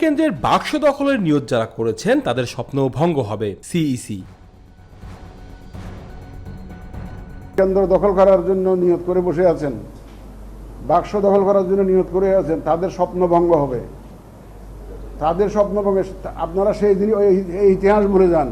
কেন্দ্রের বাক্স দখলের নিয়োগ যারা করেছেন, তাদের স্বপ্ন ভঙ্গ হবে সিইসি কেন্দ্র দখল করার জন্য নিয়োগ করে বসে আছেন, বাক্স দখল করার জন্য নিয়োগ করে আছেন, তাদের স্বপ্ন ভঙ্গ হবে। তাদের স্বপ্ন ভঙ্গ, আপনারা সেই দিন এই ইতিহাস ভুলে যান।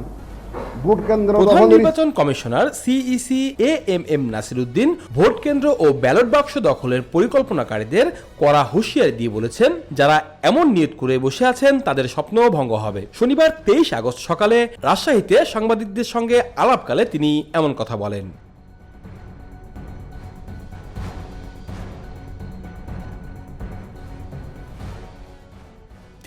ভোট কেন্দ্র প্রধান নির্বাচন commissioner CEC A M M Nasiruddin vote কেন্দ্র ও ব্যালট বাক্স দখলের পরিকল্পনাকারীদের কড়া হুঁশিয়ারি দিয়ে বলেছেন যারা এমন নিয়ত করে বসে আছেন তাদের স্বপ্নও ভঙ্গ হবে। শনিবার তেইশ আগস্ট সকালে রাজশাহীতে সাংবাদিকদের সঙ্গে আলাপকালে তিনি এমন কথা বলেন।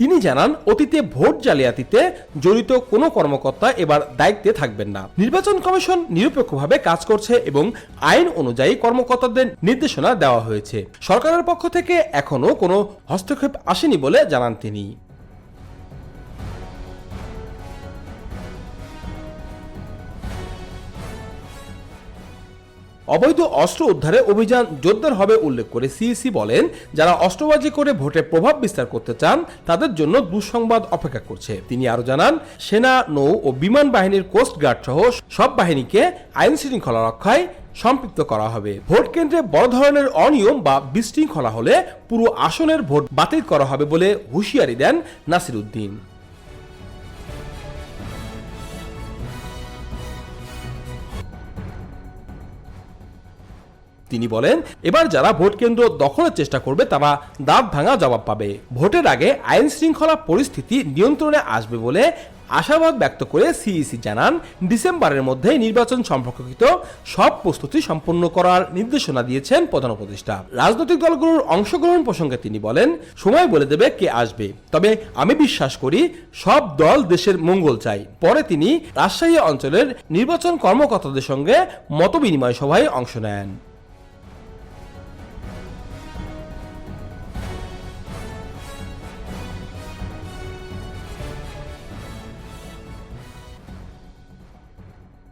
তিনি জানান, অতীতে ভোট জালিয়াতিতে জড়িত কোনো কর্মকর্তা এবার দায়িত্বে থাকবেন না। নির্বাচন কমিশন নিরপেক্ষভাবে কাজ করছে এবং আইন অনুযায়ী কর্মকর্তাদের নির্দেশনা দেওয়া হয়েছে। সরকারের পক্ষ থেকে এখনও কোনো হস্তক্ষেপ আসেনি বলে জানান তিনি। অবৈধ অস্ত্র উদ্ধারে অভিযান জোরদার হবে উল্লেখ করে সিইসি বলেন, যারা অস্ত্রবাজি করে ভোটে প্রভাব বিস্তার করতে চান, তাদের জন্য দুঃসংবাদ অপেক্ষা করছে। তিনি আরও জানান, সেনা, নৌ ও বিমান বাহিনীর কোস্ট গার্ড সহ সব বাহিনীকে আইন শৃঙ্খলা রক্ষায় সম্পৃক্ত করা হবে। ভোট কেন্দ্রে বড় ধরনের অনিয়ম বা বিশৃঙ্খলা হলে পুরো আসনের ভোট বাতিল করা হবে বলে হুঁশিয়ারি দেন নাসির উদ্দিন। তিনি বলেন, এবার যারা ভোট কেন্দ্র দখলের চেষ্টা করবে, তারা দাঁত ভাঙা জবাব পাবে। ভোটের আগে আইন শৃঙ্খলা পরিস্থিতি নিয়ন্ত্রণে আসবে বলে আশাবাদ ব্যক্ত করে সিইসি জানান, ডিসেম্বরের মধ্যে নির্বাচন সম্পর্কিত সব প্রস্তুতি সম্পন্ন করার নির্দেশনা দিয়েছেন প্রধান উপদেষ্টা। রাজনৈতিক দলগুলোর অংশগ্রহণ প্রসঙ্গে তিনি বলেন, সময় বলে দেবে কে আসবে। তবে আমি বিশ্বাস করি, সব দল দেশের মঙ্গল চাই। পরে তিনি রাজশাহী অঞ্চলের নির্বাচন কর্মকর্তাদের সঙ্গে মতবিনিময় সভায় অংশ নেন।